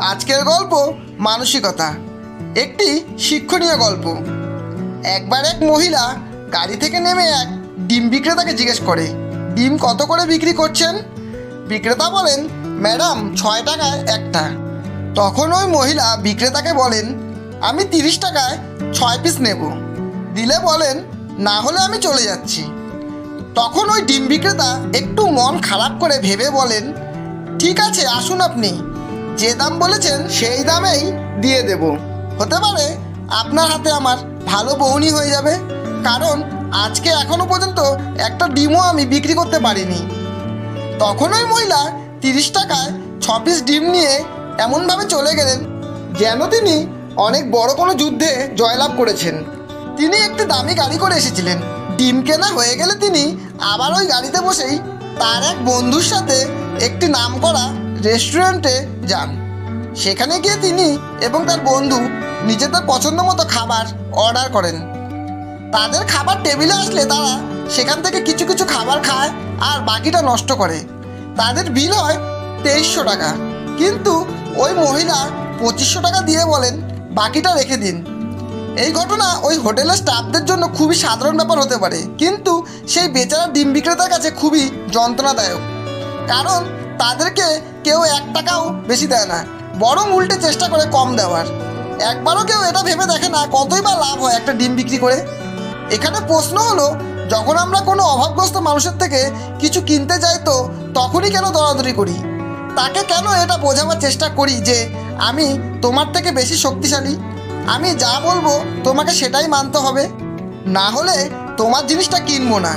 আজকের গল্প মানসিকতা। একটি শিক্ষণীয় গল্প। একবার এক মহিলা গাড়ি থেকে নেমে এক ডিম বিক্রেতাকে জিজ্ঞেস করে, ডিম কত করে বিক্রি করছেন? বিক্রেতা বলেন, ম্যাডাম, ছয় টাকায় একটা। তখন ওই মহিলা বিক্রেতাকে বলেন, আমি তিরিশ টাকায় ছয় পিস নেব। দিলে বলেন, না হলে আমি চলে যাচ্ছি। তখন ওই ডিম বিক্রেতা একটু মন খারাপ করে ভেবে বলেন, ঠিক আছে, আসুন আপনি। যে দাম বলেছেন সেই দামেই দিয়ে দেব। হতে পারে আপনার হাতে আমার ভালো বউনি হয়ে যাবে, কারণ আজকে এখনও পর্যন্ত একটা ডিমও আমি বিক্রি করতে পারিনি। তখন ওই মহিলা তিরিশ টাকায় ছ পিস ডিম নিয়ে এমনভাবে চলে গেলেন যেন তিনি অনেক বড় কোনো যুদ্ধে জয়লাভ করেছেন। তিনি একটি দামি গাড়ি করে এসেছিলেন। ডিম কেনা হয়ে গেলে তিনি আবার ওই গাড়িতে বসেই তার এক বন্ধুর সাথে একটি নামকরা রেস্টুরেন্টে যান। সেখানে গিয়ে তিনি এবং তার বন্ধু নিজেদের পছন্দ মতো খাবার অর্ডার করেন। তাদের খাবার টেবিলে আসলে তারা সেখান থেকে কিছু কিছু খাবার খায় আর বাকিটা নষ্ট করে। তাদের বিল হয় তেইশশো টাকা। কিন্তু ওই মহিলা পঁচিশশো টাকা দিয়ে বলেন, বাকিটা রেখে দিন। এই ঘটনা ওই হোটেলের স্টাফদের জন্য খুবই সাধারণ ব্যাপার হতে পারে। কিন্তু সেই বেচারা ডিম বিক্রেতার কাছে খুবই যন্ত্রণাদায়ক। কারণ তাদেরকে কেউ এক টাকাও বেশি দেয় না, বরং উল্টে চেষ্টা করে কম দেওয়ার। একবারও কেউ এটা ভেবে দেখে না কতই বা লাভ হয় একটা ডিম বিক্রি করে। এখানে প্রশ্ন হলো, যখন আমরা কোনো অভাবগ্রস্ত মানুষের থেকে কিছু কিনতে যাই তো তখনই কেন দরাদরি করি? তাকে কেন এটা বোঝাবার চেষ্টা করি যে আমি তোমার থেকে বেশি শক্তিশালী? আমি যা বলব তোমাকে সেটাই মানতে হবে। না হলে তোমার জিনিসটা কিনবো না।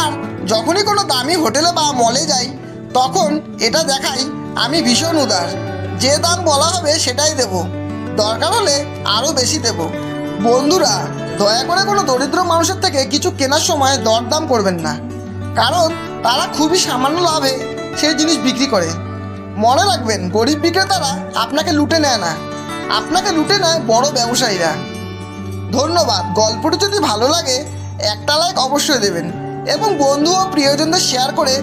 আর যখনই কোনো দামি হোটেলে বা মলে যাই তখন এটা দেখাই আমি ভীষণ উদার। যে দাম বলা হবে সেটাই দেব। দরকার হলে আরও বেশি দেব। বন্ধুরা, দয়া করে কোনো দরিদ্র মানুষের থেকে কিছু কেনার সময় দরদাম করবেন না। কারণ তারা খুবই সামান্য লাভে সেই জিনিস বিক্রি করে। মনে রাখবেন, গরিব বিক্রেতারা আপনাকে লুটে নেয় না। আপনাকে লুটে নেয় বড় ব্যবসায়ীরা। ধন্যবাদ। গল্পটি যদি ভালো লাগে, একটা লাইক অবশ্যই দেবেন। এবং বন্ধু ও প্রিয়জনদের শেয়ার করে